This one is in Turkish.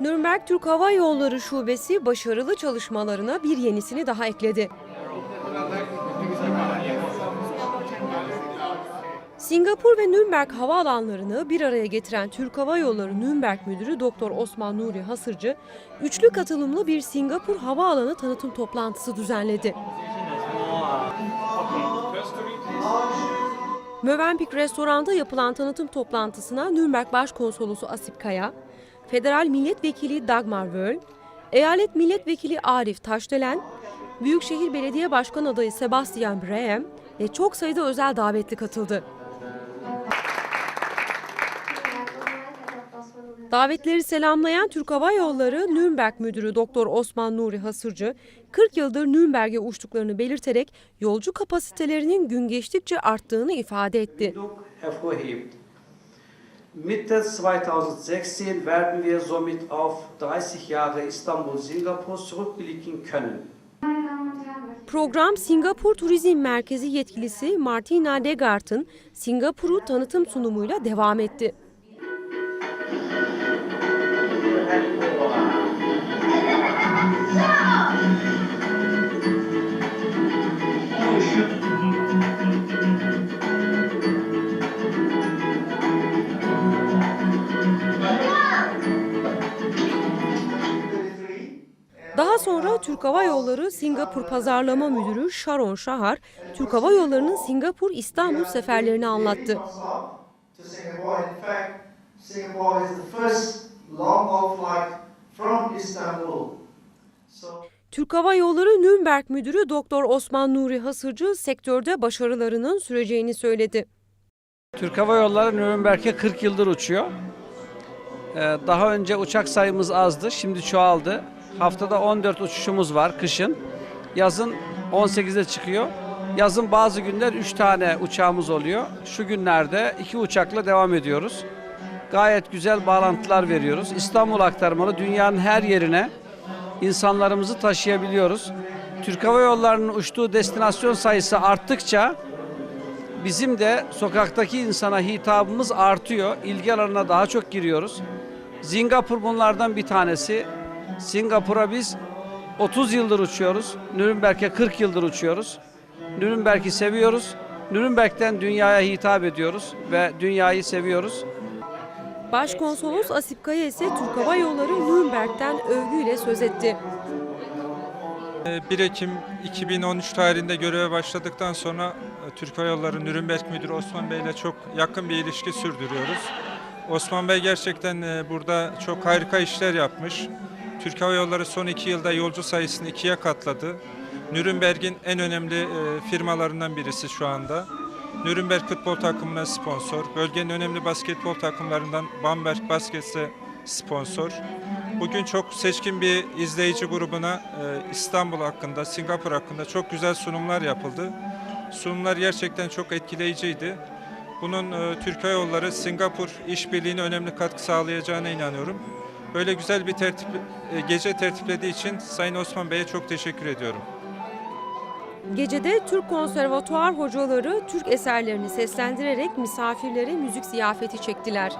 Nürnberg Türk Hava Yolları Şubesi başarılı çalışmalarına bir yenisini daha ekledi. Singapur ve Nürnberg havaalanlarını bir araya getiren Türk Hava Yolları Nürnberg Müdürü Doktor Osman Nuri Hasırcı, üçlü katılımlı bir Singapur havaalanı tanıtım toplantısı düzenledi. Mövenpick Restoran'da yapılan tanıtım toplantısına Nürnberg Başkonsolosu Asip Kaya, Federal Milletvekili Dagmar Wöl, Eyalet Milletvekili Arif Taşdelen, Büyükşehir Belediye Başkan Adayı Sebastian Brehm ve çok sayıda özel davetli katıldı. Davetleri selamlayan Türk Hava Yolları Nürnberg Müdürü Doktor Osman Nuri Hasırcı, 40 yıldır Nürnberg'e uçtuklarını belirterek yolcu kapasitelerinin gün geçtikçe arttığını ifade etti. Mitte 2016 werden wir somit auf 30 Jahre Istanbul-Singapur zurückblicken können. Program Singapur Turizm Merkezi yetkilisi Martina Degart'ın Singapur'u tanıtım sunumuyla devam etti. Daha sonra Türk Hava Yolları Singapur Pazarlama Müdürü Sharon Shahar, Türk Hava Yolları'nın Singapur İstanbul seferlerini anlattı. Türk Hava Yolları Nürnberg Müdürü Doktor Osman Nuri Hasırcı sektörde başarılarının süreceğini söyledi. Türk Hava Yolları Nürnberg'e 40 yıldır uçuyor. Ee, Daha önce uçak sayımız azdı, şimdi çoğaldı. Haftada 14 uçuşumuz var kışın. Yazın 18'e çıkıyor. Yazın bazı günler 3 tane uçağımız oluyor. Şu günlerde 2 uçakla devam ediyoruz. Gayet güzel bağlantılar veriyoruz. İstanbul aktarmalı dünyanın her yerine insanlarımızı taşıyabiliyoruz. Türk Hava Yolları'nın uçtuğu destinasyon sayısı arttıkça Bizim de sokaktaki insana hitabımız artıyor. İlgi alanına daha çok giriyoruz. Singapur bunlardan bir tanesi. Singapur'a biz 30 yıldır uçuyoruz. Nürnberg'e 40 yıldır uçuyoruz. Nürnberg'i seviyoruz. Nürnberg'den dünyaya hitap ediyoruz ve dünyayı seviyoruz. Başkonsolos Asip Kaya ise Türk Hava Yolları Nürnberg'den övgüyle söz etti. 1 Ekim 2013 tarihinde göreve başladıktan sonra e, Türk Hava Yolları Nürnberg Müdürü Osman Bey ile çok yakın bir ilişki sürdürüyoruz. Osman Bey gerçekten e, burada çok harika işler yapmış. Türk Hava Yolları son iki yılda yolcu sayısını ikiye katladı. Nürnberg'in en önemli e, firmalarından birisi şu anda. Nürnberg futbol takımına sponsor. Bölgenin önemli basketbol takımlarından Bamberg Basket'e sponsor. Bugün çok seçkin bir izleyici grubuna e, İstanbul hakkında, Singapur hakkında çok güzel sunumlar yapıldı. Sunumlar gerçekten çok etkileyiciydi. Bunun e, Türk Hava Yolları Singapur işbirliğine önemli katkı sağlayacağına inanıyorum. Böyle güzel bir tertip, e, gece tertiplediği için Sayın Osman Bey'e çok teşekkür ediyorum. Gecede Türk Konservatuar hocaları Türk eserlerini seslendirerek misafirlere müzik ziyafeti çektiler.